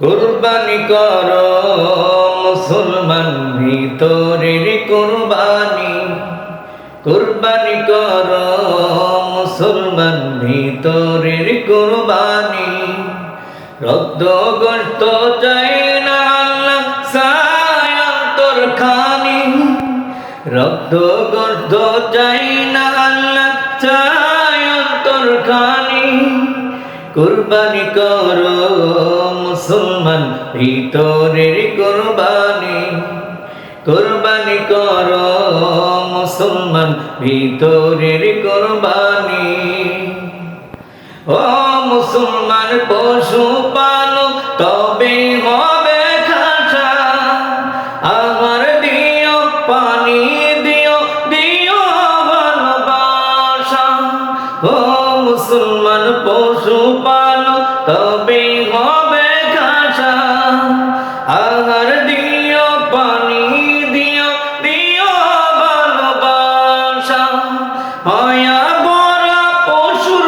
কুরবানি কর, মুসলমান ভিতরের কুরবানি। কুরবানি কর, মুসলমান ভিতরের কুরবানি। রক্ত গর্ত চাই না আল্লাহ সায়ন্তর খানি। রক্ত গর্ত চাই না আল্লাহ সায়ন্তর খানি। কুরবানি করো, মুসলমান ভিতরের কুরবানি। কুরবানি করো, মুসলমান ভিতরের কুরবানি। ও মুসলমান পশু পালো তবে হবে মুসলমান পশু পালো তবে হবে খাসা আহার দিও, পানি দিও দিও ভালোবাসা। মায়া বরা পশুর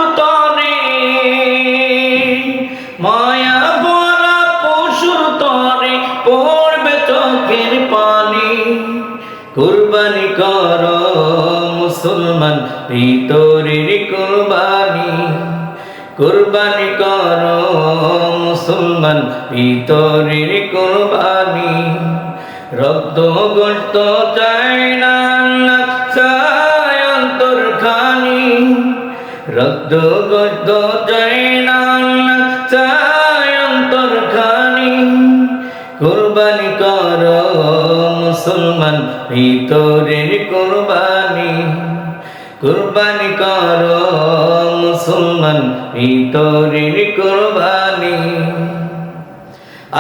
মায়া বরা পশুর তরে পড়বে চোখের পানি। কুরবানি কর মুসলমান, ভিতরের কুরবানি কুরবানি কর, মুসলমান ভিতরের কুরবানি। রক্ত গর্ত চাই না অন্তর খানি রক্ত গর্ত চাই না অন্তর খানি কুরবানি কর, মুসলমান ভিতরের কুরবানি। কুরবানি কর মুসলমান ভিতরের কুরবানি।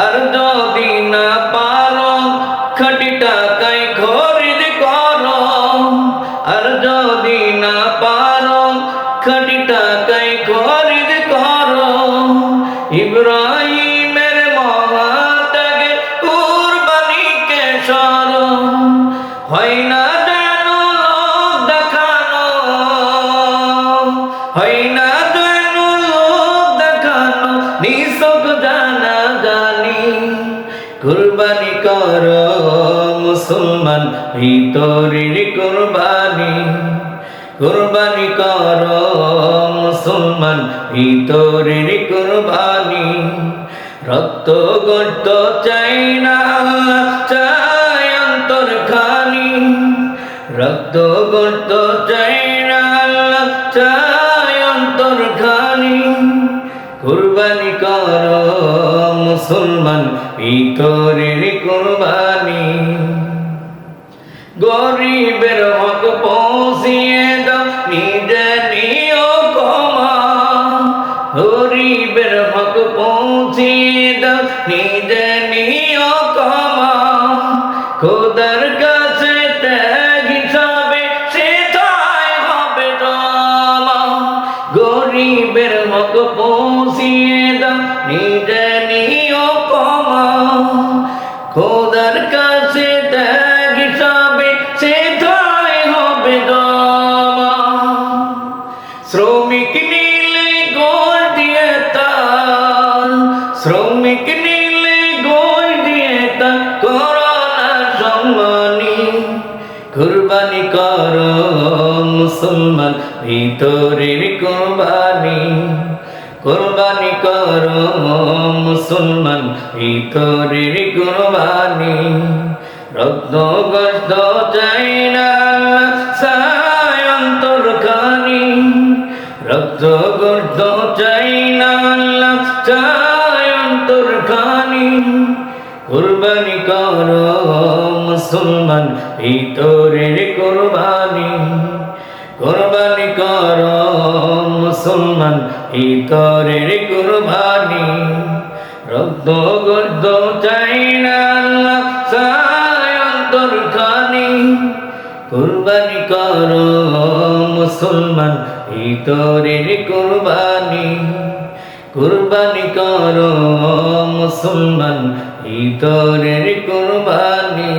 আর যদি না পারো হয় না জানো লোক দেখানো নিঃসব জানা জানি। কুরবানি কর মুসলমান, ভিতরের কুরবানি। কুরবানি কর মুসলমান, ভিতরের কুরবানি। রক্ত গর্ত চাই না, চাই অন্তর খানি। রক্ত গর্ত চাই না, চাই মুসলমান, ভিতরের কুরবানি। গরিবের হক পৌঁছিয়ে দাও, নিজে নিও কমা গরিবের হক পৌঁছিয়ে দাও, নিজে নিও কমা খোদার কাছে ত্যাগ হিসাবে সেটাই হবে জমা। গরিবের হক পৌঁছিয়ে দাও, নিজে শ্রমিক নীলে গোল দিয়ে তার শ্রমিক নীলে গোল দিয়ে তার করোনা সম্মানী কুরবানি কর মুসলমান ভিতরের কুরবানি কুরবানি কর মুসলমান ভিতরের কুরবানি রক্ত গর্ত চাই না অন্তর খানি কুরবানি কর মুসলমান ভিতরের কুরবানি। কুরবানি কর মুসলমান ভিতরের কুরবানি। রক্ত গর্দ চাই না চাই অন্তর খানি কুরবানি কর মুসলমান কুরবানি করো মুসলমান ইতরের কুরবানি।